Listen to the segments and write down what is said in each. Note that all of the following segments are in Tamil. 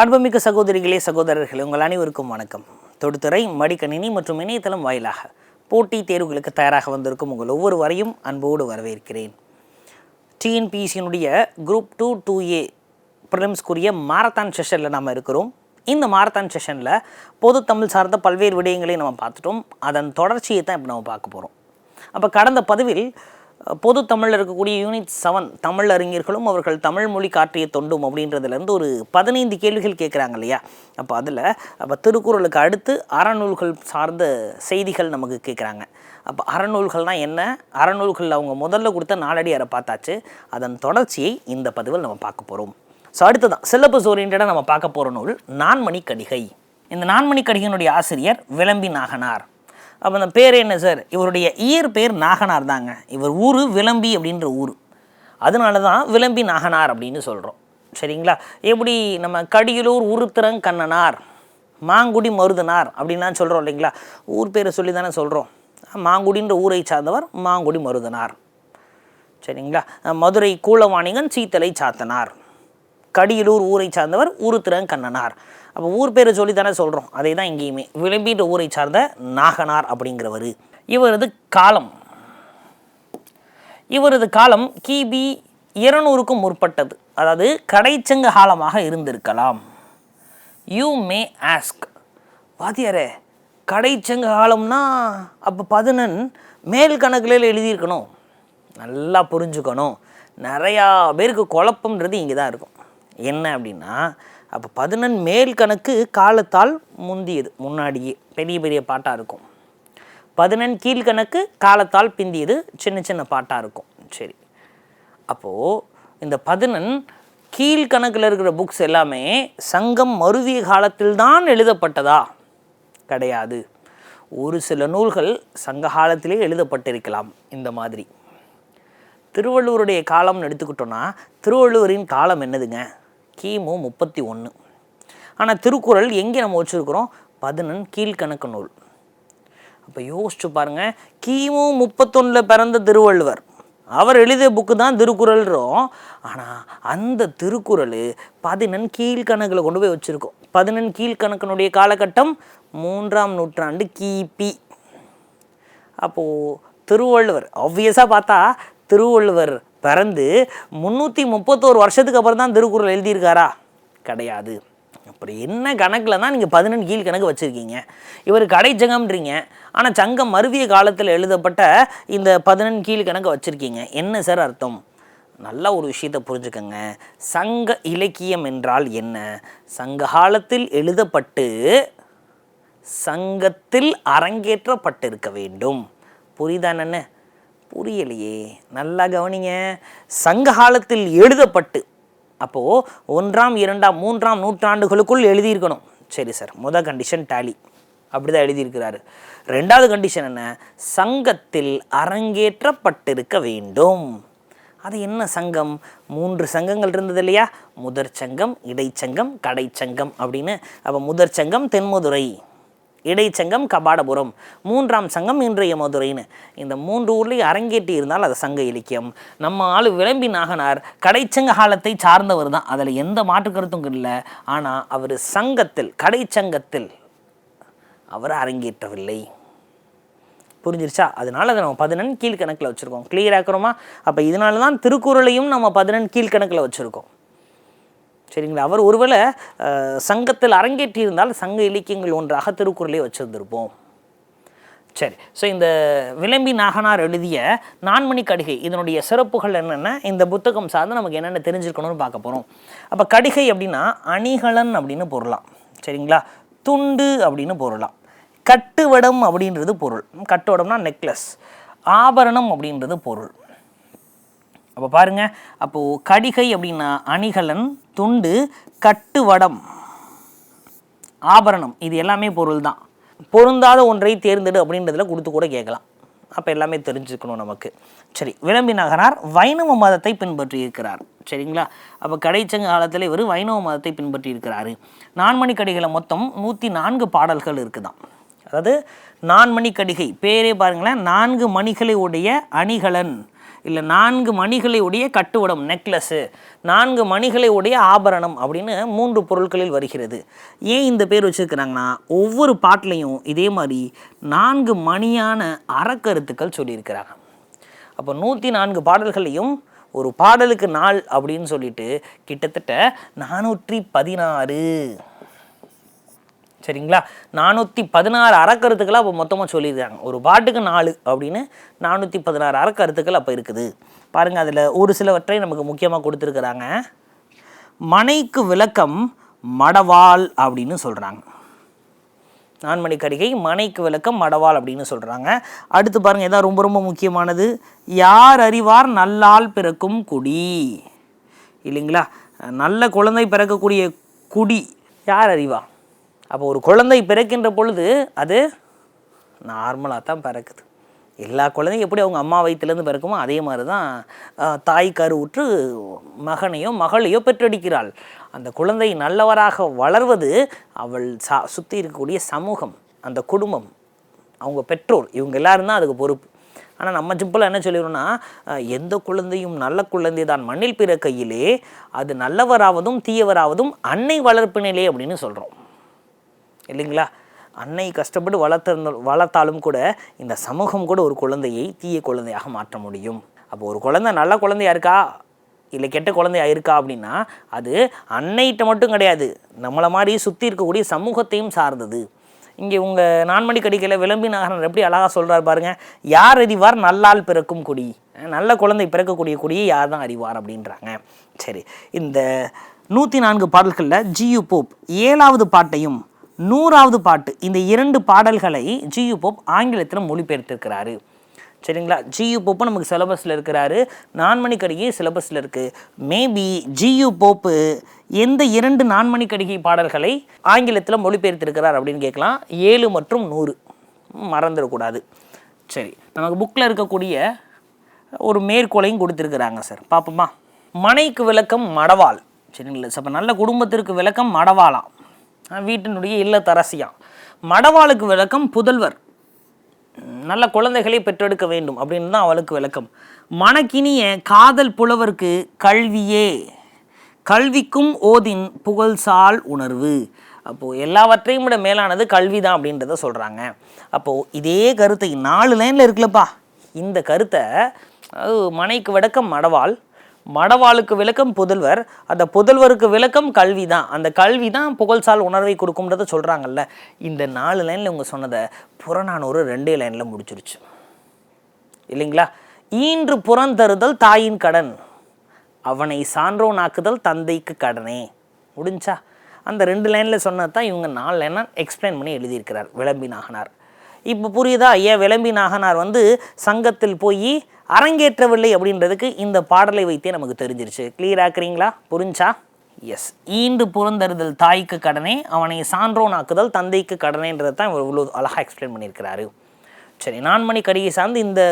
அன்புமிக்க சகோதரிகளே சகோதரர்களே உங்கள் அனைவருக்கும் வணக்கம். தொடுத்துறை மடிக்கணினி மற்றும் இணையதளம் வாயிலாக போட்டி தேர்வுகளுக்கு தயாராக வந்திருக்கும் உங்கள் ஒவ்வொருவரையும் அன்போடு வரவேற்கிறேன். டிஎன்பிசியினுடைய குரூப் டூ டூ ஏ ப்ரிலிம்ஸ்க்குரிய மாரத்தான் செஷனில் நம்ம இருக்கிறோம். இந்த மாரத்தான் செஷனில் பொது தமிழ் சார்ந்த பல்வேறு விடயங்களையும் நம்ம பார்த்துட்டோம். அதன் தொடர்ச்சியை தான் இப்போ நம்ம பார்க்க போகிறோம் அப்போ கடந்த பதிவில் பொது தமிழில் இருக்கக்கூடிய யூனிட் செவன் தமிழ் அறிஞர்களும் அவர்கள் தமிழ் மொழி காற்றிய தொண்டும் அப்படின்றதுலேருந்து ஒரு பதினைந்து கேள்விகள் கேட்குறாங்க இல்லையா? அப்போ அதில் அப்போ திருக்குறளுக்கு அடுத்து அறநூல்கள் சார்ந்த செய்திகள் நமக்கு கேட்குறாங்க. அப்போ அறநூல்கள்னால் என்ன? அறநூல்கள் அவங்க முதல்ல கொடுத்த நாலடி பார்த்தாச்சு. அதன் தொடர்ச்சியை இந்த பதிவில் நம்ம பார்க்க போகிறோம் ஸோ அடுத்ததான் சிலபஸ் ஓரியன்டாக நம்ம பார்க்க போகிற நூல் நான்மணி கடிகை இந்த நான்மணி கடிகையினுடைய ஆசிரியர் விளம்பி நாகனார். அப்போ அந்த பேர் என்ன சார்? இவருடைய இயர் பேர் நாகனார் தாங்க. இவர் ஊர் விளம்பி அப்படின்ற ஊர். அதனால தான் விளம்பி நாகனார் அப்படின்னு சொல்கிறோம் சரிங்களா? எப்படி நம்ம கடியலூர் உருத்திரங் கண்ணனார் மாங்குடி மருதனார் அப்படின்லாம் சொல்கிறோம் இல்லைங்களா? ஊர் பேரை சொல்லி தானே சொல்கிறோம் மாங்குடின்ற ஊரை சார்ந்தவர் மாங்குடி மருதனார். சரிங்களா? மதுரை கூலவாணிகன் சீத்தலை சாத்தனார். கடியலூர் ஊரை சார்ந்தவர் உருத்திரங் கண்ணனார். அப்போ ஊர் பேரை சொல்லி தானே சொல்கிறோம் அதே தான் இங்கேயுமே விளம்பீட்டு ஊரை சார்ந்த நாகனார் அப்படிங்கிறவர். இவரது காலம். இவரது காலம் கிபி இருநூறுக்கும் முற்பட்டது. அதாவது கடைச்சங்க காலமாக இருந்திருக்கலாம். யூ மே ஆஸ்க் வாத்தியாரே கடைச்சங்க காலம்னா அப்போ பதினெண் மேல் கணக்கில் எழுதியிருக்கணும். நல்லா புரிஞ்சுக்கணும். நிறையா பேருக்கு குழப்பம்ன்றது இங்கே தான் இருக்கும். என்ன அப்படின்னா அப்போ பதினெண் மேல் கணக்கு காலத்தால் முந்தியது. முன்னாடியே பெரிய பெரிய பாட்டாக இருக்கும். பதினெண் கீழ்கணக்கு காலத்தால் பிந்தியது. சின்ன சின்ன பாட்டாக இருக்கும். சரி. அப்போது இந்த பதினெண் கீழ்கணக்கில் இருக்கிற புக்ஸ் எல்லாமே சங்கம் மருவிய காலத்தில் தான் எழுதப்பட்டதா? கிடையாது. ஒரு சில நூல்கள் சங்க காலத்திலே எழுதப்பட்டிருக்கலாம். இந்த மாதிரி. திருவள்ளுவருடைய காலம்னு எடுத்துக்கிட்டோன்னா திருவள்ளுவரின் காலம் என்னதுங்க? கிமு முப்பத்தி ஒன்று. ஆனால் திருக்குறள் எங்கே நம்ம வச்சுருக்கிறோம்? பதினெண் கீழ்கணக்கு நூல். அப்போ யோசிச்சு பாருங்கள் கிமு முப்பத்தொன்னில் பிறந்த திருவள்ளுவர். அவர் எழுதிய புக்கு தான் திருக்குறள்ன்றோம் ஆனால் அந்த திருக்குறள் பதினெண் கீழ்கணக்கில் கொண்டு போய் வச்சுருக்கோம். பதினெண் கீழ்கணக்கினுடைய காலகட்டம் மூன்றாம் நூற்றாண்டு கிபி. அப்போது திருவள்ளுவர் ஆப்வியஸாக பார்த்தா திருவள்ளுவர் பிறந்து முந்நூற்றி முப்பத்தோரு வருஷத்துக்கு அப்புறம் தான் திருக்குறள் எழுதியிருக்காரா? கிடையாது. அப்புறம் என்ன கணக்கில் தான் நீங்கள் பதினெண்டு கீழ் கணக்கு வச்சுருக்கீங்க? இவர் கடைச்சங்கம்ன்றீங்க ஆனால் சங்கம் மருவிய காலத்தில் எழுதப்பட்ட இந்த பதினெண்டு கீழ் கணக்கு வச்சுருக்கீங்க. என்ன சார் அர்த்தம்? நல்ல ஒரு விஷயத்தை புரிஞ்சுக்கோங்க. சங்க இலக்கியம் என்றால் என்ன? சங்க காலத்தில் எழுதப்பட்டு சங்கத்தில் அரங்கேற்றப்பட்டிருக்க வேண்டும். புரியுதா என்ன புரியலையே. நல்லா கவனிங்க. சங்க காலத்தில் எழுதப்பட்டு அப்போது ஒன்றாம் இரண்டாம் மூன்றாம் நூற்றாண்டுகளுக்குள் எழுதியிருக்கணும். சரி சார் முத கண்டிஷன் டாலி அப்படி தான் எழுதியிருக்கிறாரு. ரெண்டாவது கண்டிஷன் என்ன? சங்கத்தில் அரங்கேற்றப்பட்டிருக்க வேண்டும். அது என்ன சங்கம்? மூன்று சங்கங்கள் இருந்தது இல்லையா? முதற் சங்கம் இடைச்சங்கம் கடைச்சங்கம் அப்படின்னு. அப்போ முதற் சங்கம் தென்மதுரை. இடைச்சங்கம் கபாடபுரம். மூன்றாம் சங்கம் இன்றைய மதுரைன்னு. இந்த மூன்று ஊர்லேயும் அரங்கேற்றி இருந்தால் அது சங்க இலக்கியம். நம்ம ஆளு விளம்பி நாகனார் கடைச்சங்க காலத்தை சார்ந்தவர் தான். அதில் எந்த மாற்று கருத்தும் இல்லை. ஆனால் அவர் சங்கத்தில் கடைச்சங்கத்தில் அவர் அரங்கேற்றவில்லை. புரிஞ்சிருச்சா? அதனால் அதை நம்ம பதினெண் கீழ்கணக்கில் வச்சுருக்கோம். கிளியர் ஆக்கிறோமா அப்போ இதனால தான் திருக்குறளையும் நம்ம பதினெண் கீழ்கணக்கில் வச்சுருக்கோம். சரிங்களா? அவர் ஒருவேளை சங்கத்தில் அரங்கேற்றியிருந்தால் சங்க இலக்கியங்கள் ஒன்றாக திருக்குறளை வச்சிருந்திருப்போம். சரி ஸோ இந்த விளம்பி நாகனார் எழுதிய நான்மணி கடிகை இதனுடைய சிறப்புகள் என்னென்ன? இந்த புத்தகம் சார்ந்து நமக்கு என்னென்ன தெரிஞ்சிருக்கணும்னு பார்க்க போகிறோம் அப்போ கடிகை அப்படின்னா அணிகலன் அப்படின்னு பொருளாம். சரிங்களா? துண்டு அப்படின்னு பொருளாம். கட்டுவடம் அப்படின்றது பொருள். கட்டுவடம்னா நெக்லஸ் ஆபரணம் அப்படின்றது பொருள். அப்போ பாருங்க அப்போது கடிகை அப்படின்னா அணிகலன் துண்டு கட்டுவடம் ஆபரணம். இது எல்லாமே பொருள் தான் பொருந்தாத ஒன்றை தேர்ந்தெடு அப்படின்றதுல கொடுத்து கூட கேட்கலாம். அப்போ எல்லாமே தெரிஞ்சுக்கணும் நமக்கு. சரி விளம்பி நகரார் வைணவ மதத்தை பின்பற்றி இருக்கிறார் சரிங்களா? அப்போ கடைச்சங்க காலத்தில் இவர் வைணவ மதத்தை பின்பற்றி இருக்கிறாரு நான்மணி கடிகளை மொத்தம் நூற்றி நான்கு பாடல்கள் இருக்குதான் அதாவது நான்மணி கடிகை பேரே பாருங்களேன் நான்கு மணிகளை உடைய அணிகலன். இல்லை நான்கு மணிகளை உடைய கட்டுவடம் நெக்லஸ்ஸு நான்கு மணிகளை உடைய ஆபரணம் அப்படின்னு மூன்று பொருட்களில் வருகிறது. ஏன் இந்த பேர் வச்சுருக்கிறாங்கன்னா ஒவ்வொரு பாட்டிலையும் இதே மாதிரி நான்கு மணியான அறக்கருத்துக்கள் சொல்லியிருக்கிறாங்க. அப்போ நூற்றி நான்கு பாடல்களையும் ஒரு பாடலுக்கு நாள் அப்படின்னு சொல்லிட்டு கிட்டத்தட்ட நானூற்றி பதினாறு. சரிங்களா? நானூற்றி பதினாறு அறக்கருத்துக்களை அப்போ மொத்தமாக சொல்லியிருக்காங்க. ஒரு பாட்டுக்கு நாலு அப்படின்னு நானூற்றி பதினாறு அறக்கருத்துக்கள் அப்போ இருக்குது. பாருங்கள் அதில் ஒரு சிலவற்றை நமக்கு முக்கியமாக கொடுத்துருக்குறாங்க. மனைக்கு விளக்கம் மடவாள் அப்படின்னு சொல்கிறாங்க நான்மணி கடிகை மனைக்கு விளக்கம் மடவாள் அப்படின்னு சொல்கிறாங்க அடுத்து பாருங்கள் எதாவது ரொம்ப ரொம்ப முக்கியமானது. யார் அறிவார் நல்லால் பிறக்கும் குடி. இல்லைங்களா? நல்ல குழந்தை பிறக்கக்கூடிய குடி யார் அறிவா? அப்போ ஒரு குழந்தை பிறக்கின்ற பொழுது அது நார்மலாக தான் பிறக்குது. எல்லா குழந்தையும் எப்படி அவங்க அம்மா வயிற்றுலேருந்து பிறக்குமோ அதே மாதிரி தான் தாய் கருவுற்று மகனையோ மகளையோ பெற்றெடுக்கிறாள். அந்த குழந்தை நல்லவராக வளர்வது அவள் சா சுற்றி இருக்கக்கூடிய சமூகம் அந்த குடும்பம் அவங்க பெற்றோர் இவங்க எல்லாரும் தான் அதுக்கு பொறுப்பு. ஆனால் நம்ம சிம்பிளாக என்ன சொல்லிடுறோம்னா எந்த குழந்தையும் நல்ல குழந்தை தான் மண்ணில் பிறக்கையிலே அது நல்லவராவதும் தீயவராவதும் அன்னை வளர்ப்பினிலே அப்படின்னு சொல்கிறோம் இல்லைங்களா? அன்னை கஷ்டப்பட்டு வளர்த்திருந்த வளர்த்தாலும் கூட இந்த சமூகம் கூட ஒரு குழந்தையை தீய குழந்தையாக மாற்ற முடியும். அப்போ ஒரு குழந்தை நல்ல குழந்தையா இருக்கா? இல்லை கெட்ட குழந்தையா இருக்கா அப்படின்னா அது அன்னைகிட்ட மட்டும் கிடையாது. நம்மளை மாதிரி சுற்றி இருக்கக்கூடிய சமூகத்தையும் சார்ந்தது. இங்கே உங்கள் நான்மணி கடிக்கையில் விளம்பி நகரன் எப்படி அழகாக சொல்கிறார் பாருங்கள் யார் அறிவார் நல்லால் பிறக்கும் குடி. நல்ல குழந்தை பிறக்கக்கூடிய குடியை யார் தான் அறிவார்? அப்படின்றாங்க. சரி இந்த நூற்றி நான்கு பாடல்களில் ஜியு போப் ஏழாவது பாட்டையும் நூறாவது பாட்டு. இந்த இரண்டு பாடல்களை ஜியு போப் ஆங்கிலத்தில் மொழிபெயர்த்திருக்கிறாரு. சரிங்களா? ஜியு போப்பு நமக்கு சிலபஸில் இருக்கிறாரு. நான்மணிக்கடிகை சிலபஸில் இருக்குது மேபி ஜியு போப்பு எந்த இரண்டு நான்மணிக்கடிகை பாடல்களை ஆங்கிலத்தில் மொழிபெயர்த்திருக்கிறார் அப்படின்னு கேட்கலாம். ஏழு மற்றும் நூறு. மறந்துடக்கூடாது. சரி நமக்கு புக்கில் இருக்கக்கூடிய ஒரு மேற்கோளையும் கொடுத்துருக்குறாங்க சார். பார்ப்போமா. மனைக்கு விளக்கம் மடவாள். சரிங்களா? அப்போ நல்ல குடும்பத்திற்கு விளக்கம் மடவாளாம். வீட்டினுடைய இல்லத்தரசியாம் மடவாளுக்கு விளக்கம் புதல்வர். நல்ல குழந்தைகளை பெற்றெடுக்க வேண்டும் அப்படின்னு தான் அவளுக்கு விளக்கம். மனக்கினிய காதல் புலவருக்கு கல்வியே. கல்விக்கும் ஓதின் புகழ்சால் உணர்வு. அப்போது எல்லாவற்றையும் விட மேலானது கல்வி தான் அப்படின்றத சொல்கிறாங்க அப்போது இதே கருத்தை நாலு லைனில் இருக்குல்லப்பா. இந்த கருத்தை அது மனைக்கு விளக்கம் மடவாள் மடவாளுக்கு விளக்கம் புதல்வர் அந்த புதல்வருக்கு விளக்கம் கல்வி தான் அந்த கல்வி தான் புகழ்சால் உணர்வை கொடுக்கும்ன்றத சொல்கிறாங்கல்ல இந்த நாலு லைனில் இவங்க சொன்னதை புறநானூறு ரெண்டே லைனில் முடிச்சிருச்சு. இல்லைங்களா? ஈன்று புறந்தருதல் தாயின் கடன் அவனை சான்றோன் ஆக்குதல் தந்தைக்கு கடனே. முடிஞ்சா? அந்த ரெண்டு லைனில் சொன்னது தான் இவங்க நாலு லைனாக எக்ஸ்பிளைன் பண்ணி எழுதியிருக்கிறார் விளம்பினாகனார். இப்போ புரியுதா? ஐயா விளம்பி நாகனார் வந்து சங்கத்தில் போய் அரங்கேற்றவில்லை அப்படின்றதுக்கு இந்த பாடலை வைத்தே நமக்கு தெரிஞ்சிருச்சு. கிளியர் ஆக்குறீங்களா புரிஞ்சா? எஸ் ஈண்டு புறந்தருதல் தாய்க்கு கடனே அவனை சான்றோனாக்குதல் தந்தைக்கு கடனேன்றது தான் இவர் இவ்வளோ அழகாக எக்ஸ்பிளைன் பண்ணியிருக்கிறாரு. சரி நான்மணி கடிகை சார்ந்து இந்த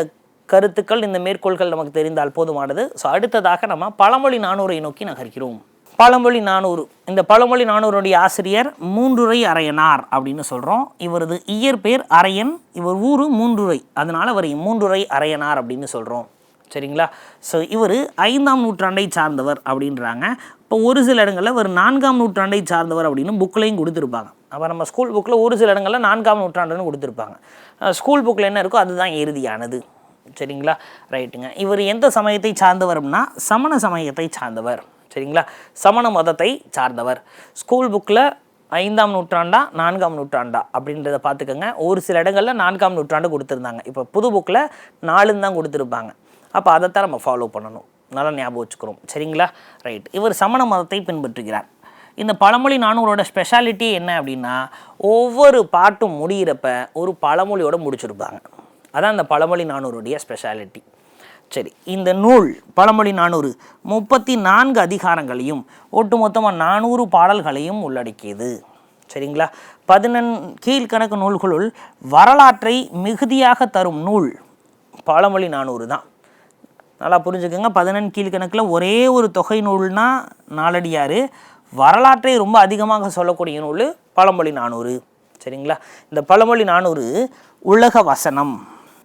கருத்துக்கள் இந்த மேற்கோள்கள் நமக்கு தெரிந்தால் போதுமானது. ஸோ அடுத்ததாக நம்ம பழமொழி நானூரை நோக்கி நகர்கிறோம். பழமொழி நானூறு. இந்த பழமொழி நானூருடைய ஆசிரியர் மூன்றுரை அரையனார் அப்படின்னு சொல்கிறோம் இவரது இயற்பெயர் அரையன் இவர் ஊர் மூன்றுரை. அதனால் அவர் மூன்றுரை அரையனார் அப்படின்னு சொல்கிறோம் சரிங்களா? ஸோ இவர் ஐந்தாம் நூற்றாண்டை சார்ந்தவர் அப்படின்றாங்க. இப்போ ஒரு சில இடங்களில் இவர் நான்காம் நூற்றாண்டை சார்ந்தவர் அப்படின்னு புக்லையும் கொடுத்துருப்பாங்க. அப்போ நம்ம ஸ்கூல் புக்கில் ஒரு சில இடங்களில் நான்காம் நூற்றாண்டுன்னு கொடுத்துருப்பாங்க. ஸ்கூல் புக்கில் என்ன இருக்கோ அதுதான் இறுதியானது. சரிங்களா? ரைட்டுங்க இவர் எந்த சமயத்தை சார்ந்தவர் அப்படின்னா சமண சமயத்தை சார்ந்தவர். சரிங்களா? சமண மதத்தை சார்ந்தவர். ஸ்கூல் புக்கில் ஐந்தாம் நூற்றாண்டா நான்காம் நூற்றாண்டா அப்படின்றத பார்த்துக்கோங்க. ஒரு சில இடங்களில் நான்காம் நூற்றாண்டு கொடுத்துருந்தாங்க. இப்போ புது புக்கில் நாலுன்னு தான் கொடுத்துருப்பாங்க. அப்போ அதைத்தான் நம்ம ஃபாலோ பண்ணணும். நல்லா ஞாபகம் வச்சுக்கிறோம். சரிங்களா? ரைட் இவர் சமண மதத்தை பின்பற்றுகிறார். இந்த பழமொழி நானூரோட ஸ்பெஷாலிட்டி என்ன அப்படின்னா ஒவ்வொரு பாட்டும் முடிகிறப்ப ஒரு பழமொழியோட முடிச்சிருப்பாங்க. அதான் இந்த பழமொழி நானூருடைய ஸ்பெஷாலிட்டி சரி இந்த நூல் பழமொழி நானூறு முப்பத்தி நான்கு அதிகாரங்களையும் ஒட்டுமொத்தமாக நானூறு பாடல்களையும் உள்ளடக்கியது. சரிங்களா? பதினெண் கீழ்கணக்கு நூல்களுள் வரலாற்றை மிகுதியாக தரும் நூல் பழமொழி நானூறு தான். நல்லா புரிஞ்சுக்கோங்க. பதினெண் கீழ்கணக்கில் ஒரே ஒரு தொகை நூல்னா நாலடியார் வரலாற்றை ரொம்ப அதிகமாக சொல்லக்கூடிய நூல் பழமொழி நானூறு. சரிங்களா? இந்த பழமொழி நானூறு உலக வசனம்.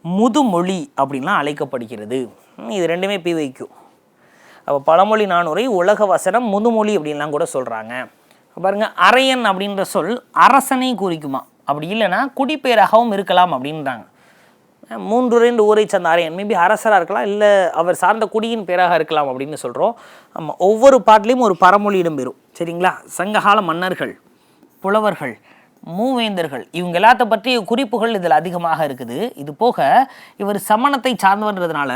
முதுமொழி அப்படின்லாம் அழைக்கப்படுகிறது. இது ரெண்டுமே பிவைக்கு அப்போ பழமொழி நானூரை உலக வசனம் முதுமொழி அப்படின்லாம் கூட சொல்கிறாங்க பாருங்க அரையன் அப்படின்ற சொல் அரசனை குறிக்குமா? அப்படி இல்லைன்னா குடிப்பேராகவும் இருக்கலாம் அப்படின்றாங்க. மூன்று ரெண்டு ஊரை சேர்ந்த அரையன். மேபி அரசராக இருக்கலாம் இல்லை அவர் சார்ந்த குடியின் பேராக இருக்கலாம் அப்படின்னு சொல்கிறோம் ஆமாம் ஒவ்வொரு பாட்டிலையும் ஒரு பரமொழி இடம்பெறும் சரிங்களா? சங்ககால மன்னர்கள் புலவர்கள் மூவேந்தர்கள். இவங்க எல்லாத்த பற்றிய குறிப்புகள் இதில் அதிகமாக இருக்குது. இது போக இவர் சமணத்தை சார்ந்தவன்றதுனால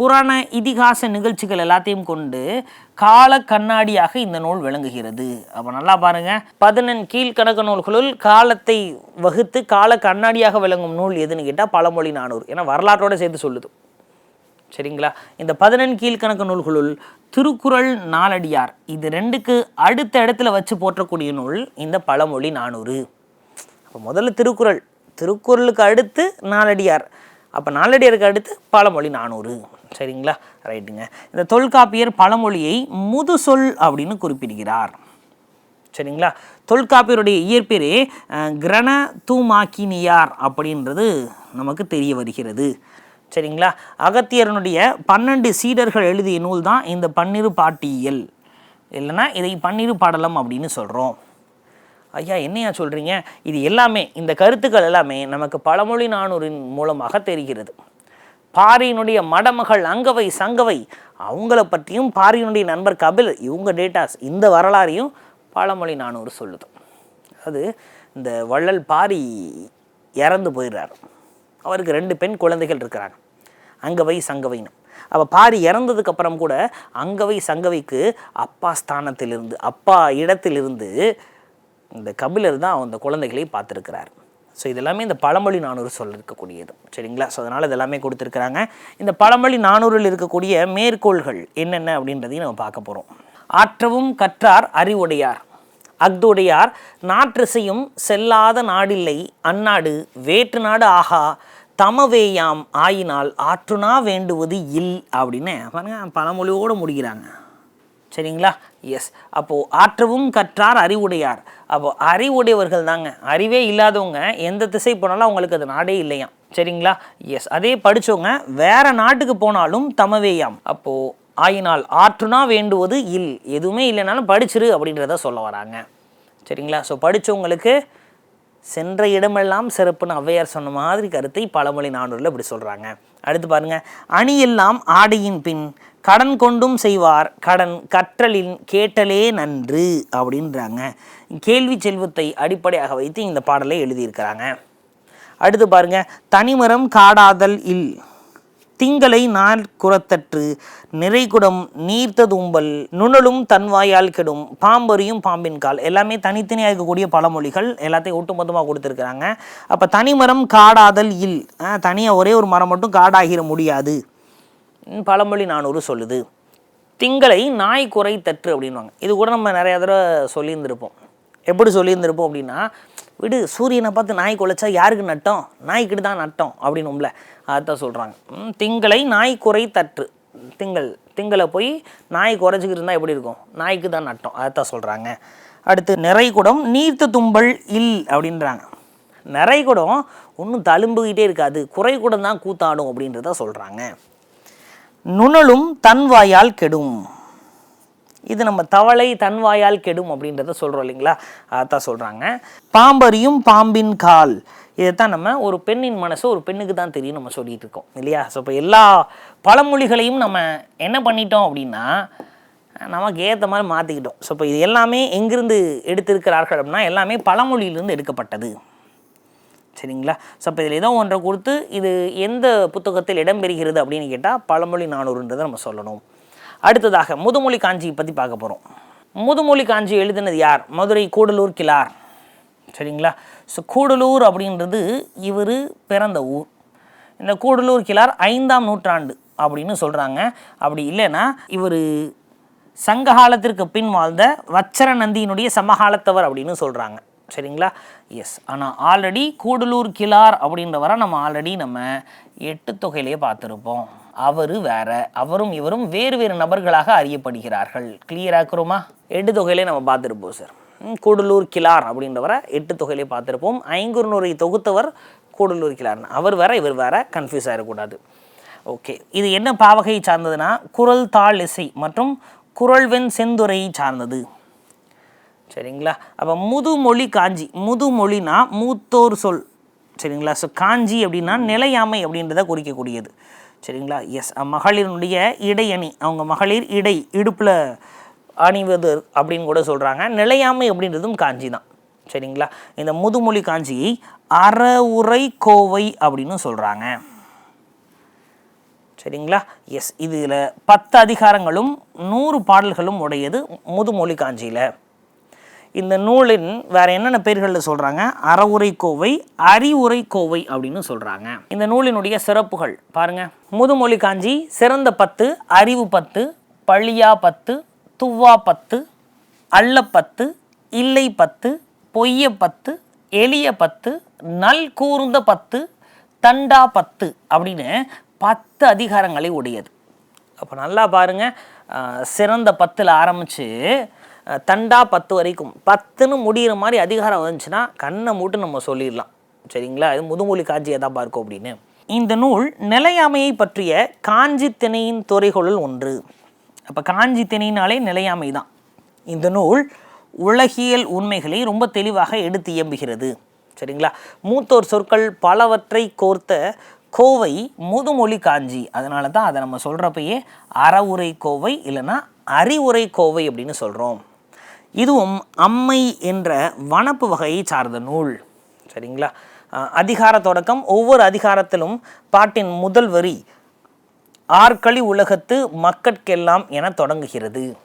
புராண இதிகாச நிகழ்ச்சிகள் எல்லாத்தையும் கொண்டு கால கண்ணாடியாக இந்த நூல் விளங்குகிறது. அப்போ நல்லா பாருங்க. பதினெண் கீழ்கணக்கு நூல்களுள் காலத்தை வகுத்து கால கண்ணாடியாக விளங்கும் நூல் எதுன்னு கேட்டால் பழமொழி நானூறு. ஏன்னா வரலாற்றோடு சேர்த்து சொல்லுது. சரிங்களா? இந்த பதினெண் கீழ்கணக்கு நூல்களுள் திருக்குறள் நாலடியார். இது ரெண்டுக்கு அடுத்த இடத்துல வச்சு போற்றக்கூடிய நூல் இந்த பழமொழி நானூறு. அப்போ முதல்ல திருக்குறள். திருக்குறளுக்கு அடுத்து நாலடியார். அப்போ நாலடியாருக்கு அடுத்து பழமொழி நானூறு. சரிங்களா? ரைட்டுங்க. இந்த தொல்காப்பியர் பழமொழியை முதுசொல் அப்படின்னு குறிப்பிடுகிறார். சரிங்களா? தொல்காப்பியருடைய இயற்பெயரே கிரண தூமாக்கினியார் அப்படின்றது நமக்கு தெரிய வருகிறது. சரிங்களா? அகத்தியரனுடைய பன்னெண்டு சீடர்கள் எழுதிய நூல் தான் இந்த பன்னிரு பாட்டியல். இல்லைன்னா இதை பன்னிரு பாடலம் அப்படின்னு சொல்கிறோம் ஐயா என்னையா சொல்கிறீங்க இது எல்லாமே இந்த கருத்துக்கள் எல்லாமே நமக்கு பழமொழி நானூரின் மூலமாக தெரிகிறது. பாரியினுடைய மடமகள் அங்கவை சங்கவை அவங்கள பற்றியும் பாரியினுடைய நண்பர் கபில் இவங்க டேட்டாஸ் இந்த வரலாறையும் பழமொழி நானூறு சொல்லுது. அது இந்த வள்ளல் பாரி இறந்து போயிடுறாரு. அவருக்கு ரெண்டு பெண் குழந்தைகள் இருக்கிறாங்க. அங்கவை சங்கவைன்னு. அப்போ பாரி இறந்ததுக்கப்புறம் கூட அங்கவை சங்கவைக்கு அப்பா ஸ்தானத்திலிருந்து அப்பா இடத்திலிருந்து இந்த கபிலர் தான் அந்த குழந்தைகளை பார்த்துருக்கிறார். ஸோ இதெல்லாமே இந்த பழமொழி நானூறு சொல்லிருக்கக்கூடியது சரிங்களா? ஸோ அதனால் இதெல்லாமே கொடுத்துருக்குறாங்க. இந்த பழமொழி நானூறில் இருக்கக்கூடிய மேற்கோள்கள் என்னென்ன அப்படின்றதையும் நம்ம பார்க்க போகிறோம் ஆற்றவும் கற்றார் அறிவுடையார். அஃதுடையார் நாற்றிசையும் செல்லாத நாடில்லை. அந்நாடு வேற்று நாடு ஆகா. தமவேயாம் ஆயினால் ஆற்றுனா வேண்டுவது இல் அப்படின்னு பாருங்க பழமொழியோடு முடிகிறாங்க சரிங்களா? எஸ் அப்போது ஆற்றவும் கற்றார் அறிவுடையார். அப்போ அறிவுடையவர்கள் தாங்க. அறிவே இல்லாதவங்க எந்த திசை போனாலும் அவங்களுக்கு அது நாடே இல்லையாம் சரிங்களா? எஸ் அதே படித்தவங்க வேறு நாட்டுக்கு போனாலும் தமவேயாம். அப்போது ஆயினால் ஆற்றுனா வேண்டுவது இல். எதுவுமே இல்லைனாலும் படிச்சிரு அப்படின்றத சொல்ல வராங்க. சரிங்களா? ஸோ படித்தவங்களுக்கு சென்ற இடமெல்லாம் சிறப்புன்னு ஔவையார் சொன்ன மாதிரி கருத்தை பழமொழி நானூரில் இப்படி சொல்கிறாங்க அடுத்து பாருங்க. அணியெல்லாம் ஆடையின் பின் கடன் கொண்டும் செய்வார் கடன் கற்றலின் கேட்டலே நன்று அப்படின்றாங்க. கேள்வி செல்வத்தை அடிப்படையாக வைத்து இந்த பாடலை எழுதியிருக்கிறாங்க. அடுத்து பாருங்க. தனிமரம் காடாதல் இல் திங்களை நாள் குறத்தற்று நிறைகுடம் நீர்த்ததும்பல் நுணலும் தன்வாயால் கெடும் பாம்பரியும் பாம்பின் கால். எல்லாமே தனித்தனியாக இருக்கக்கூடிய பழமொழிகள் எல்லாத்தையும் ஒட்டுமொத்தமாக கொடுத்துருக்குறாங்க. அப்போ தனிமரம் காடாதல் இல். தனியாக ஒரே ஒரு மரம் மட்டும் காடாகிற முடியாது. பழமொழி நானூறு சொல்லுது. திங்களை நாய் குறை தற்று அப்படின்வாங்க இது கூட நம்ம நிறைய தடவை சொல்லியிருந்திருப்போம். எப்படி சொல்லியிருந்திருப்போம் அப்படின்னா விடு சூரியனை பார்த்து நாய் குலைச்சா யாருக்கு நட்டம்? நாய்க்கிட்டு தான் நட்டம் அப்படின்னும்ல. அதான் சொல்கிறாங்க திங்களை நாய் குறை தற்று. திங்கள் திங்களை போய் நாய் குறைச்சிக்கிட்டு இருந்தால் எப்படி இருக்கும்? நாய்க்கு தான் நட்டம் அதைத்தான் சொல்கிறாங்க அடுத்து நிறைகுடம் நீர்த்த தும்பல் இல் அப்படின்றாங்க. நிறைகுடம் ஒன்றும் தழும்புகிட்டே இருக்காது. குறைகுடம் தான் கூத்தாடும் அப்படின்றத சொல்கிறாங்க நுணலும் தன் வாயால் கெடும். இது நம்ம தவளை தன்வாயால் கெடும் அப்படின்றத சொல்கிறோம் இல்லைங்களா? அதான் சொல்கிறாங்க பாம்பரியும் பாம்பின் கால். இதைத்தான் நம்ம ஒரு பெண்ணின் மனசு ஒரு பெண்ணுக்கு தான் தெரியும் நம்ம சொல்லிட்டு இருக்கோம் இல்லையா? ஸோ இப்போ எல்லா பழமொழிகளையும் நம்ம என்ன பண்ணிட்டோம் அப்படின்னா நமக்கு ஏற்ற மாதிரி மாற்றிக்கிட்டோம் ஸோ இப்போ இது எல்லாமே எங்கிருந்து எடுத்திருக்கிறார்கள் அப்படின்னா எல்லாமே பழமொழியிலிருந்து எடுக்கப்பட்டது. சரிங்களா? ஸோ இப்போ இதில் ஏதோ ஒன்றை கொடுத்து இது எந்த புத்தகத்தில் இடம்பெறுகிறது அப்படின்னு கேட்டால் பழமொழி நானூறுன்றதை நம்ம சொல்லணும். அடுத்ததாக முதுமொழி காஞ்சியை பற்றி பார்க்க போகிறோம் முதுமொழி காஞ்சி எழுதினது யார்? மதுரை கூடலூர் கிளார் சரிங்களா? ஸோ கூடலூர் அப்படின்றது இவர் பிறந்த ஊர். இந்த கூடலூர் கிளார் ஐந்தாம் நூற்றாண்டு அப்படின்னு சொல்கிறாங்க அப்படி இல்லைன்னா இவர் சங்ககாலத்திற்கு பின் வாழ்ந்த வச்சர நந்தியினுடைய சமகாலத்தவர் அப்படின்னு சொல்கிறாங்க சரிங்களா? எஸ் ஆனால் ஆல்ரெடி கூடலூர் கிளார் அப்படின்றவரை நம்ம ஆல்ரெடி நம்ம எட்டு தொகையிலேயே பார்த்துருப்போம். அவர் வேற. அவரும் இவரும் வேறு வேறு நபர்களாக அறியப்படுகிறார்கள். கிளியர் எட்டு தொகையிலே நம்ம பார்த்துருப்போம் சார் ம், கூடலூர் கிளார் அப்படின்றவரை எட்டு தொகையிலே பார்த்துருப்போம். ஐங்குறுநூறை தொகுத்தவர் கூடலூர் கிளார்னு. அவர் வேற இவர் வேற. கன்ஃபியூஸ் ஆகிடக்கூடாது ஓகே இது என்ன பாவகையை சார்ந்ததுன்னா குரல் தாள் இசை மற்றும் குரல்வெண் செந்துரையை சார்ந்தது. சரிங்களா? அப்போ முதுமொழி காஞ்சி. முதுமொழினா மூத்தோர் சொல். சரிங்களா? ஸோ காஞ்சி அப்படின்னா நிலையாமை அப்படின்றத குறிக்கக்கூடியது. சரிங்களா? எஸ் மகளிருடைய இடையணி. அவங்க மகளிர் இடை இடுப்பில் அணிவது அப்படின்னு கூட சொல்கிறாங்க நிலையாமை அப்படின்றதும் காஞ்சி தான். சரிங்களா? இந்த முதுமொழி காஞ்சியை அறவுரை கோவை அப்படின்னு சொல்கிறாங்க சரிங்களா? எஸ் இதில் பத்து அதிகாரங்களும் நூறு பாடல்களும் உடையது முதுமொழி காஞ்சியில். இந்த நூலின் வேற என்னென்ன பேர்களில் சொல்கிறாங்க அறவுரை கோவை அறிவுரை கோவை அப்படின்னு சொல்கிறாங்க இந்த நூலினுடைய சிறப்புகள் பாருங்க. முதுமொழி காஞ்சி சிறந்த பத்து அறிவு பத்து பழியா பத்து துவா பத்து அள்ள பத்து இல்லை பத்து பொய்ய பத்து எளிய பத்து நல் கூர்ந்த பத்து தண்டா பத்து அப்படின்னு பத்து அதிகாரங்களை உடையது. அப்போ நல்லா பாருங்க. சிறந்த பத்தில் ஆரம்பித்து தண்டா பத்து வரைக்கும். பத்துன்னு முடிகிற மாதிரி அதிகாரம் வந்துச்சுன்னா கண்ணை மூட்டு நம்ம சொல்லிடலாம். சரிங்களா? இது முதுமொழி காஞ்சியை தான் பார்க்கும் அப்படின்னு. இந்த நூல் நிலையாமையை பற்றிய காஞ்சி திணையின் துறைகளுள் ஒன்று. அப்போ காஞ்சி திணையினாலே நிலையாமை தான். இந்த நூல் உலகியல் உண்மைகளை ரொம்ப தெளிவாக எடுத்து இயம்புகிறது. சரிங்களா? மூத்தோர் சொற்கள் பலவற்றை கோர்த்த கோவை முதுமொழி காஞ்சி. அதனால தான் அதை நம்ம சொல்கிறப்பயே அறவுரை கோவை இல்லைன்னா அறிவுரை கோவை அப்படின்னு சொல்கிறோம் இதுவும் அம்மை என்ற வனப்பு வகையை சார்ந்த நூல். சரிங்களா? அதிகார தொடக்கம். ஒவ்வொரு அதிகாரத்திலும் பாட்டின் முதல் வரி ஆற்களி உலகத்து மக்கட்கெல்லாம் என தொடங்குகிறது.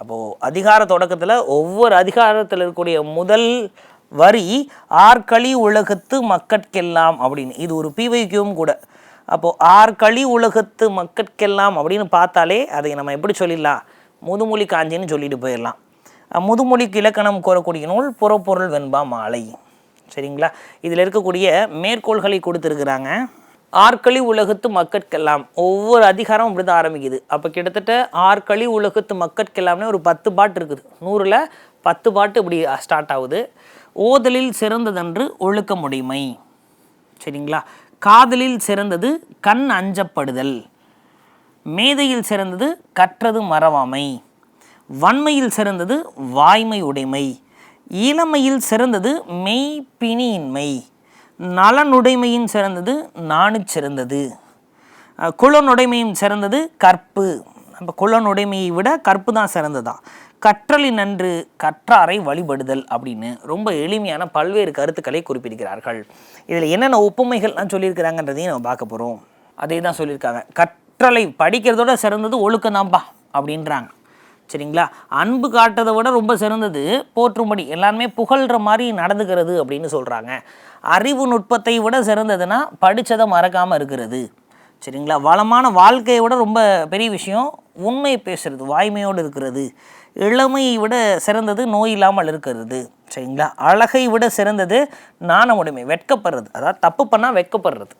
அப்போது அதிகார தொடக்கத்தில் ஒவ்வொரு அதிகாரத்தில் இருக்கக்கூடிய முதல் வரி ஆற்களி உலகத்து மக்கட்கெல்லாம் அப்படின்னு. இது ஒரு பிவைக்கியும் கூட. அப்போது ஆற்களி உலகத்து மக்கட்கெல்லாம் அப்படின்னு பார்த்தாலே அதை நம்ம எப்படி சொல்லிடலாம்? முதுமொழி காஞ்சின்னு சொல்லிட்டு போயிடலாம். முதுமொழிக்கு இலக்கணம் கோரக்கூடிய நூல் புறப்பொருள் வெண்பா மாலை. சரிங்களா? இதில் இருக்கக்கூடிய மேற்கோள்களை கொடுத்துருக்குறாங்க. ஆற்களி உலகத்து மக்கட்கெல்லாம். ஒவ்வொரு அதிகாரம் இப்படி தான் ஆரம்பிக்குது. அப்போ கிட்டத்தட்ட ஆற்களி உலகத்து மக்கட்கெல்லாம்னே ஒரு பத்து பாட்டு இருக்குது. நூறில் பத்து பாட்டு இப்படி ஸ்டார்ட் ஆகுது. ஓதலில் சிறந்ததன்று ஒழுக்கமுடைமை சரிங்களா? காதலில் சிறந்தது கண் அஞ்சப்படுதல். மேதையில் சிறந்தது கற்றது மறவாமை. வன்மையில் சிறந்தது வாய்மை உடைமை. இளமையில் சிறந்தது மெய்ப்பினியின்மை நலனுடைமையின் சிறந்தது நாணுச் சிறந்தது. குலனுடைமையும் சிறந்தது கற்பு. நம்ம குலனுடைமையை விட கற்பு தான் சிறந்ததா? கற்றலின் நன்று கற்றாரை வழிபடுதல் அப்படின்னு ரொம்ப எளிமையான பல்வேறு கருத்துக்களை குறிப்பிடுகிறார்கள். இதில் என்னென்ன ஒப்புமைகள்லாம் சொல்லியிருக்கிறாங்கன்றதையும் நம்ம பார்க்க போகிறோம் அதே தான் சொல்லியிருக்காங்க. கற்றலை படிக்கிறதோட சிறந்தது ஒழுக்கம்தான்ப்பா அப்படின்றாங்க. சரிங்களா? அன்பு காட்டுறதை விட ரொம்ப சிறந்தது போற்றும்படி. எல்லாருமே புகழ்கிற மாதிரி நடந்துக்கிறது அப்படின்னு சொல்கிறாங்க அறிவு நுட்பத்தை விட சிறந்ததுன்னா படித்ததை மறக்காமல் இருக்கிறது. சரிங்களா? வளமான வாழ்க்கையை விட ரொம்ப பெரிய விஷயம் உண்மையை பேசுறது வாய்மையோடு இருக்கிறது. இளமையை விட சிறந்தது நோய் இல்லாமல் இருக்கிறது. சரிங்களா? அழகை விட சிறந்தது நாணமுடைமை வெட்கப்படுறது. அதாவது தப்பு பண்ணால் வெட்கப்படுறது.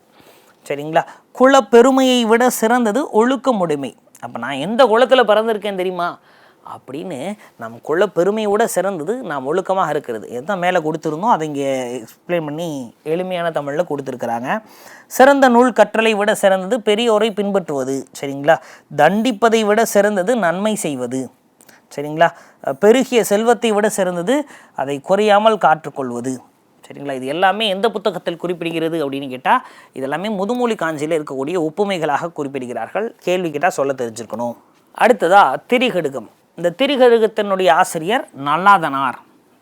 சரிங்களா? குல பெருமையை விட சிறந்தது ஒழுக்கமுடைமை அப்போ நான் எந்த குலத்தில் பிறந்திருக்கேன் தெரியுமா? அப்படின்னு நமக்குள்ள பெருமையோட சிறந்தது நாம் ஒழுக்கமாக இருக்கிறது. எதான் மேலே கொடுத்துருந்தோம் அதை இங்கே எக்ஸ்பிளைன் பண்ணி எளிமையான தமிழில் கொடுத்துருக்குறாங்க. சிறந்த நூல் கற்றலை விட சிறந்தது பெரியோரை பின்பற்றுவது. சரிங்களா? தண்டிப்பதை விட சிறந்தது நன்மை செய்வது. சரிங்களா? பெருகிய செல்வத்தை விட சிறந்தது அதை குறையாமல் காற்றுக்கொள்வது. சரிங்களா? இது எல்லாமே எந்த புத்தகத்தில் குறிப்பிடுகிறது அப்படின்னு கேட்டால் இதெல்லாமே முதுமொழி காஞ்சியில் இருக்கக்கூடிய ஒப்புமைகளாக குறிப்பிடுகிறார்கள். கேள்வி கேட்டால் சொல்ல தெரிஞ்சிருக்கணும். அடுத்ததா திரிகடுகம். இந்த திரிகடுகத்தினுடைய ஆசிரியர் நல்லாதனார்.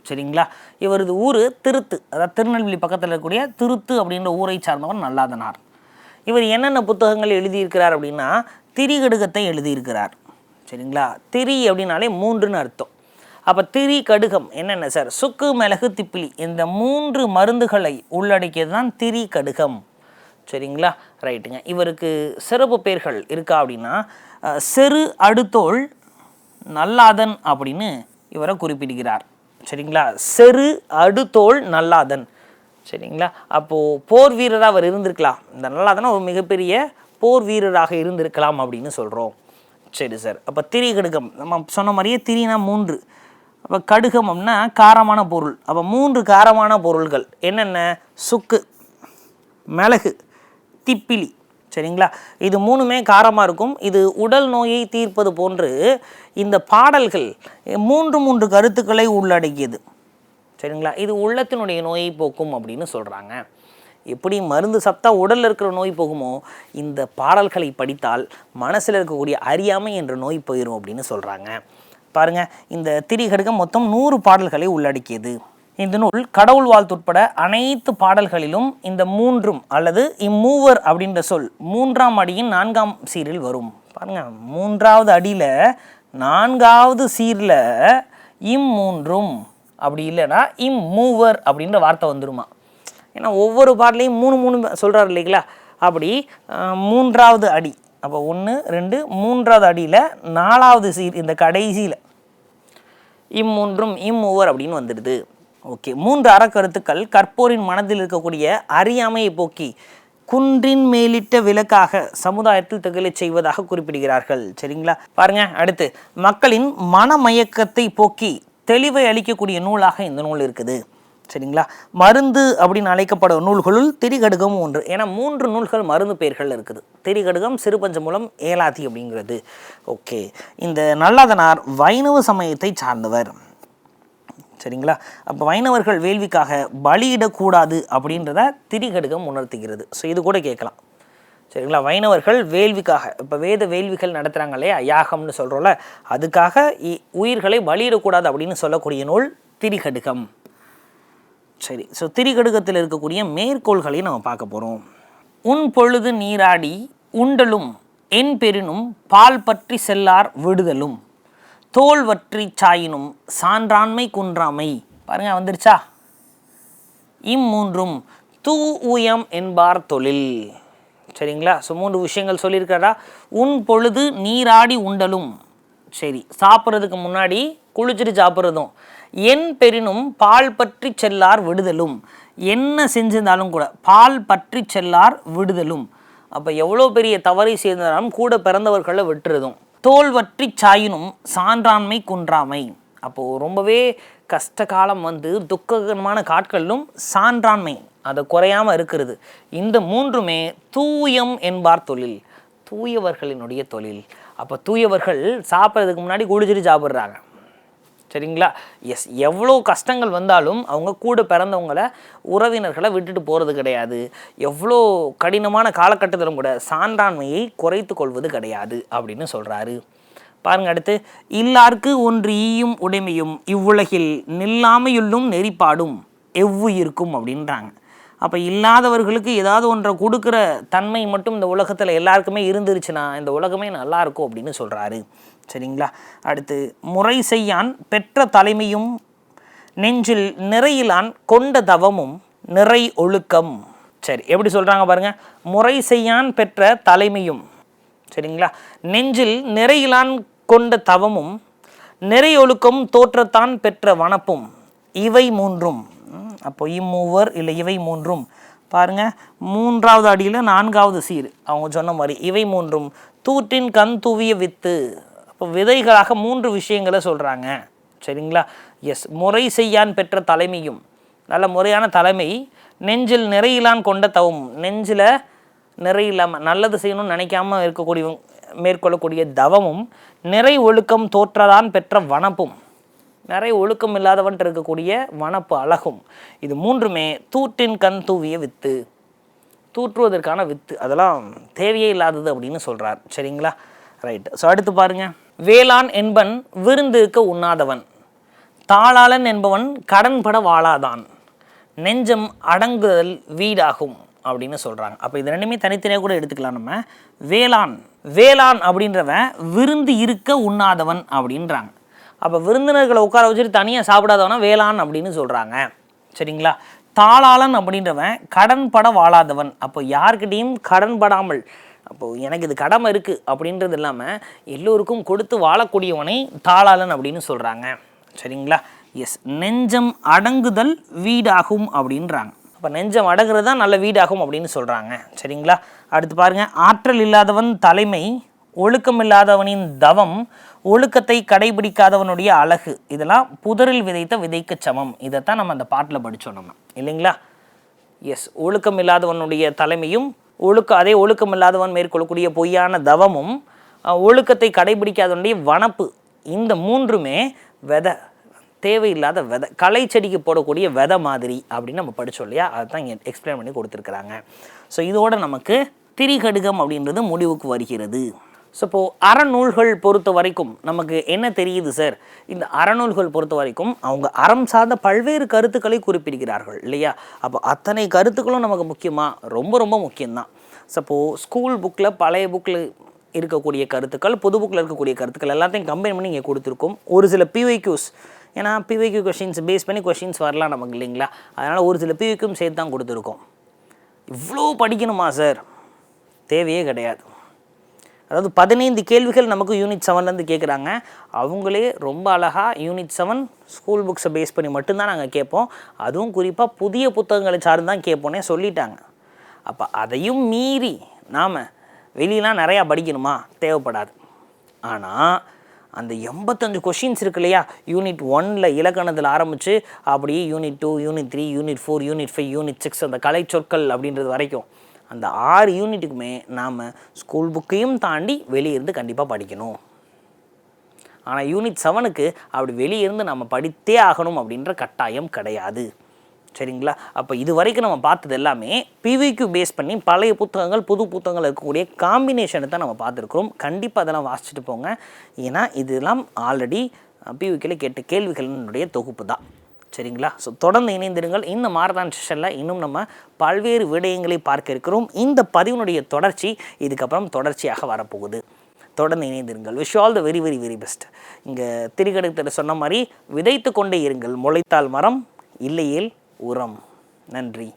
சரிங்களா? இவரது ஊர் திருத்து. அதாவது திருநெல்வேலி பக்கத்தில் இருக்கக்கூடிய திருத்து அப்படின்ற ஊரை சார்ந்தவர் நல்லாதனார். இவர் என்னென்ன புத்தகங்கள் எழுதியிருக்கிறார் அப்படின்னா திரிகடுகத்தை எழுதியிருக்கிறார். சரிங்களா? திரி அப்படின்னாலே மூன்றுன்னு அர்த்தம். அப்போ திரி கடுகம் என்னென்ன சார்? சுக்கு மிளகு திப்பிலி. இந்த மூன்று மருந்துகளை உள்ளடக்கியது தான் திரி கடுகம். சரிங்களா? ரைட்டுங்க. இவருக்கு சிறப்பு பெயர்கள் இருக்கா அப்படின்னா செரு அடுத்தோள் நல்லாதன் அப்படின்னு இவரை குறிப்பிடுகிறார். சரிங்களா? செரு அடுத்தோள் நல்லாதன். சரிங்களா? அப்போது போர் வீரராக அவர் இருந்திருக்கலாம். இந்த நல்லாதன் ஒரு மிகப்பெரிய போர் வீரராக இருந்திருக்கலாம் அப்படின்னு சொல்கிறோம் சரி சார். அப்போ திரி கடுகம். நம்ம சொன்ன மாதிரியே திரினா மூன்று. அப்போ கடுகம் அப்படின்னா காரமான பொருள். அப்போ மூன்று காரமான பொருள்கள். என்னென்ன? சுக்கு மிளகு திப்பிலி. சரிங்களா? இது மூணுமே காரமாக இருக்கும். இது உடல் நோயை தீர்ப்பது போன்று இந்த பாடல்கள் மூன்று மூன்று கருத்துக்களை உள்ளடக்கியது. சரிங்களா? இது உள்ளத்தினுடைய நோயை போக்கும் அப்படின்னு சொல்கிறாங்க எப்படி மருந்து சாப்பிட்டா உடலில் இருக்கிற நோய் போகுமோ இந்த பாடல்களை படித்தால் மனசில் இருக்கக்கூடிய அறியாமை என்ற நோய் போயிடும் அப்படின்னு சொல்கிறாங்க பாருங்கள் இந்த திரிகடுகம் மொத்தம் நூறு பாடல்களை உள்ளடக்கியது. இந்த நூல் கடவுள் வாழ்த்துட்பட அனைத்து பாடல்களிலும் இந்த மூன்றும் அல்லது இம்மூவர் அப்படின்ற சொல் மூன்றாம் அடியின் நான்காம் சீரில் வரும். பாருங்க மூன்றாவது அடியில் நான்காவது சீரில் இம்மூன்றும் அப்படி இல்லைன்னா இம்மூவர் அப்படின்ற வார்த்தை வந்துருமா? ஏன்னா ஒவ்வொரு பாடலையும் மூணு மூணு சொல்கிறாரு இல்லைங்களா? அப்படி மூன்றாவது அடி. அப்போ ஒன்று ரெண்டு மூன்றாவது அடியில் நாலாவது சீர் இந்த கடைசியில் இம்மூன்றும் இம்மூவர் அப்படின்னு வந்துடுது ஓகே மூன்று அறக்கருத்துக்கள் கற்போரின் மனதில் இருக்கக்கூடிய அறியாமையை போக்கி குன்றின் மேலிட்ட விளக்காக சமுதாயத்தில் திகழச் செய்வதாக குறிப்பிடுகிறார்கள். சரிங்களா? பாருங்க அடுத்து மக்களின் மனமயக்கத்தை போக்கி தெளிவை அளிக்கக்கூடிய நூலாக இந்த நூல் இருக்குது. சரிங்களா? மருந்து அப்படின்னு அழைக்கப்படும் நூல்களுள் திரிகடுகம் ஒன்று. ஏன்னா மூன்று நூல்கள் மருந்து பெயர்கள் இருக்குது. திரிகடுகம் சிறுபஞ்சமூலம் ஏலாதி அப்படிங்கிறது. ஓகே இந்த நல்லதனார் வைணவ சமயத்தை சார்ந்தவர். சரிங்களா? அப்போ வைணவர்கள் வேள்விக்காக பலியிடக்கூடாது அப்படின்றத திரிகடுகம் உணர்த்துகிறது. ஸோ இது கூட கேட்கலாம். சரிங்களா? வைணவர்கள் வேள்விக்காக இப்போ வேத வேள்விகள் நடத்துகிறாங்க இல்லையா? யாகம்னு சொல்கிறோம்ல அதுக்காக இ- உயிர்களை பலியிடக்கூடாது அப்படின்னு சொல்லக்கூடிய நூல் திரிகடுகம். சரி ஸோ திரிகடுகத்தில் இருக்கக்கூடிய மேற்கோள்களை நம்ம பார்க்க போகிறோம் உன் பொழுது நீராடி உண்டலும் என் பெரினும் பால் பற்றி செல்லார் விடுதலும். தோல் வற்றி சாயினும் சான்றாண்மை குன்றாமை. பாருங்க வந்துருச்சா? இம்மூன்றும் தூ உயம் என்பார் தொழில். சரிங்களா? ஸோ மூன்று விஷயங்கள் சொல்லியிருக்காரா? உன் பொழுது நீராடி உண்டலும். சரி சாப்பிட்றதுக்கு முன்னாடி குளிச்சுட்டு சாப்பிட்றதும். என் பெரினும் பால் பற்றி செல்லார் விடுதலும். என்ன செஞ்சிருந்தாலும் கூட பால் பற்றி செல்லார் விடுதலும். அப்போ எவ்வளோ பெரிய தவறை செய்திருந்தாலும் கூட பிறந்தவர்களை விட்டுறதும். தோல்வற்றி சாயினும் சான்றாண்மை குன்றாமை. அப்போது ரொம்பவே கஷ்ட காலம் வந்து துக்ககரமான காட்களிலும் சான்றாண்மை அது குறையாம இருக்கிறது. இந்த மூன்றுமே தூயம் என்பார் தொழில் தூயவர்களினுடைய தொழில். அப்போ தூயவர்கள் சாப்பிட்றதுக்கு முன்னாடி குடிச்சிட்டு சாப்பிட்றாங்க. சரிங்களா? எஸ் எவ்வளோ கஷ்டங்கள் வந்தாலும் அவங்க கூட பிறந்தவங்கள உறவினர்களை விட்டுட்டு போகிறது கிடையாது. எவ்வளோ கடினமான காலகட்டத்திலும் கூட சான்றாண்மையை குறைத்து கொள்வது கிடையாது அப்படின்னு சொல்கிறாரு பாருங்க அடுத்து இல்லார்க்கு ஒன்று ஈயும் உடைமையும் இவ்வுலகில் நில்லாமையுள்ளும் நெறிப்பாடும் எவ்வுயிருக்கும்? அப்படின்றாங்க. அப்போ இல்லாதவர்களுக்கு ஏதாவது ஒன்றை கொடுக்குற தன்மை மட்டும் இந்த உலகத்தில் எல்லாருக்குமே இருந்துருச்சுன்னா இந்த உலகமே நல்லாயிருக்கும் அப்படின்னு சொல்கிறாரு சரிங்களா? அடுத்து முறை செய்யான் பெற்ற தலைமையும் நெஞ்சில் நிறையிலான் கொண்ட தவமும் நிறை ஒழுக்கம். சரி எப்படி சொல்கிறாங்க பாருங்க? முறை செய்யான் பெற்ற தலைமையும் சரிங்களா? நெஞ்சில் நிறையிலான் கொண்ட தவமும் நிறை ஒழுக்கம் தோற்றத்தான் பெற்ற வனப்பும் இவை மூன்றும். அப்போ இம்மூவர் இல்லை இவை மூன்றும். பாருங்க மூன்றாவது அடியில் நான்காவது சீர். அவங்க சொன்ன மாதிரி இவை மூன்றும் தூற்றின் கண் தூவிய வித்து அப்போ விதைகளாக மூன்று விஷயங்களை சொல்கிறாங்க சரிங்களா? எஸ் முறை செய்யான் பெற்ற தலைமையும். நல்ல முறையான தலைமை நெஞ்சில் நிறையிலான் கொண்ட தவம். நெஞ்சில் நிறையில்லாமல் நல்லது செய்யணும்னு நினைக்காம இருக்கக்கூடிய மேற்கொள்ளக்கூடிய தவமும் நிறை ஒழுக்கம் தோற்றதான் பெற்ற வனப்பும். நிறை ஒழுக்கம் இல்லாதவன்ட்டு இருக்கக்கூடிய வனப்பு அழகும். இது மூன்றுமே தூற்றின் கண் தூவிய வித்து. தூற்றுவதற்கான வித்து. அதெல்லாம் தேவையே இல்லாதது அப்படின்னு சொல்கிறார் சரிங்களா? ரைட் ஸோ அடுத்து பாருங்கள் வேளாண் என்பன் விருந்துக்கு உண்ணாதவன். தாளாளன் என்பவன் கடன்பட வாழாதான். நெஞ்சம் அடங்குதல் வீடாகும் அப்படின்னு சொல்கிறாங்க அப்போ இது ரெண்டுமே தனித்தனியாக கூட எடுத்துக்கலாம் நம்ம. வேளாண் வேளாண் அப்படின்றவன் விருந்து இருக்க உண்ணாதவன் அப்படின்றாங்க. அப்போ விருந்தினர்களை உட்கார வச்சுட்டு தனியாக சாப்பிடாதவனா வேளாண் அப்படின்னு சொல்கிறாங்க சரிங்களா? தாளாளன் அப்படின்றவன் கடன்பட வாழாதவன். அப்போ யார்கிட்டயும் கடன்படாமல் அப்போது எனக்கு இது கடமை இருக்குது அப்படின்றது இல்லாமல் எல்லோருக்கும் கொடுத்து வாழக்கூடியவனை தாளாளன் அப்படின்னு சொல்கிறாங்க சரிங்களா? எஸ் நெஞ்சம் அடங்குதல் வீடாகும் அப்படின்றாங்க. அப்போ நெஞ்சம் அடங்குறது தான் நல்ல வீடாகும் அப்படின்னு சொல்கிறாங்க சரிங்களா? அடுத்து பாருங்கள் ஆற்றல் இல்லாதவன் தலைமை ஒழுக்கம் இல்லாதவனின் தவம் ஒழுக்கத்தை கடைபிடிக்காதவனுடைய அழகு. இதெல்லாம் புதரில் விதைத்த விதைக்கு சமம். இதைத்தான் நம்ம அந்த பாட்டில் படித்தோம் நம்ம. இல்லைங்களா? எஸ் ஒழுக்கம் இல்லாதவனுடைய தலைமையும் ஒழுக்க அதே ஒழுக்கம் இல்லாதவன் மேற்கொள்ளக்கூடிய பொய்யான தவமும் ஒழுக்கத்தை கடைபிடிக்காதவனுடைய வனப்பு இந்த மூன்றுமே விதை தேவையில்லாத விதை களை செடிக்கு போடக்கூடிய விதை மாதிரி அப்படின்னு நம்ம படிச்சோம் இல்லையா? அதை தான் இங்கே எக்ஸ்பிளைன் பண்ணி கொடுத்துருக்குறாங்க. ஸோ இதோட நமக்கு திரிகடுகம் அப்படின்றது முடிவுக்கு வருகிறது. ஸோ இப்போது அறநூல்கள் பொறுத்த வரைக்கும் நமக்கு என்ன தெரியுது சார் இந்த அறநூல்கள் பொறுத்த வரைக்கும் அவங்க அறம் சார்ந்த பல்வேறு கருத்துக்களை குறிப்பிடுகிறார்கள் இல்லையா? அப்போ அத்தனை கருத்துக்களும் நமக்கு முக்கியமாக ரொம்ப ரொம்ப முக்கியம்தான். ஸோ இப்போது ஸ்கூல் புக்கில் பழைய புக்கில் இருக்கக்கூடிய கருத்துக்கள் புது புக்கில் இருக்கக்கூடிய கருத்துக்கள் எல்லாத்தையும் கம்பைன் பண்ணி இங்கே கொடுத்துருக்கோம். ஒரு சில பிவைக்யூஸ் ஏன்னா பிவைக்யூ கொஷின்ஸ் பேஸ் பண்ணி கொஷின்ஸ் வரலாம் நமக்கு இல்லைங்களா? அதனால் ஒரு சில பிவைக்கும் சேர்த்து தான் கொடுத்துருக்கோம். இவ்வளோ படிக்கணுமா சார் தேவையே கிடையாது. அதாவது பதினைந்து கேள்விகள் நமக்கு யூனிட் செவன்லேருந்து கேட்குறாங்க அவங்களே ரொம்ப அழகாக யூனிட் செவன் ஸ்கூல் புக்ஸை பேஸ் பண்ணி மட்டும்தான் நாங்கள் கேட்போம். அதுவும் குறிப்பாக புதிய புத்தகங்களை சார்ந்து தான் கேட்போன்னே சொல்லிட்டாங்க. அப்போ அதையும் மீறி நாம் வெளியெலாம் நிறையா படிக்கணுமா? தேவைப்படாது. ஆனால் அந்த எண்பத்தஞ்சு கொஷின்ஸ் இருக்கு இல்லையா? யூனிட் ஒனில் இலக்கணத்தில் ஆரம்பித்து அப்படியே unit two unit three unit four unit five unit six அந்த கலை சொற்கள் அப்படின்றது வரைக்கும். அந்த ஆறு யூனிட்டுக்குமே நாம் ஸ்கூல் புக்கையும் தாண்டி வெளியே இருந்து கண்டிப்பாக படிக்கணும். ஆனால் யூனிட் செவனுக்கு அப்படி வெளியே இருந்து நம்ம படித்தே ஆகணும் அப்படின்ற கட்டாயம் கிடையாது. சரிங்களா? அப்போ இது வரைக்கும் நம்ம பார்த்தது எல்லாமே பிவிக்யூ பேஸ் பண்ணி பழைய புத்தகங்கள் புது புத்தகங்கள் இருக்கக்கூடிய காம்பினேஷனை தான் நம்ம பார்த்துருக்குறோம். கண்டிப்பாக அதெல்லாம் வாசிச்சுட்டு போங்க. ஏன்னா இதெல்லாம் ஆல்ரெடி பிவிக்கில் கேட்ட கேள்விகளினுடைய தொகுப்பு தான். சரிங்களா? ஸோ தொடர்ந்து இணைந்திருங்கள். இந்த மாரதான் செஷனில் இன்னும் நம்ம பல்வேறு விடயங்களை பார்க்க இருக்கிறோம். இந்த பதிவினுடைய தொடர்ச்சி இதுக்கப்புறம் தொடர்ச்சியாக வரப்போகுது. தொடர்ந்து இணைந்திருங்கள். Wish all the very very very best இங்கே திரிகடத்தில் சொன்ன மாதிரி விதைத்து கொண்டே இருங்கள். முளைத்தால் மரம் இல்லையேல் உரம். நன்றி.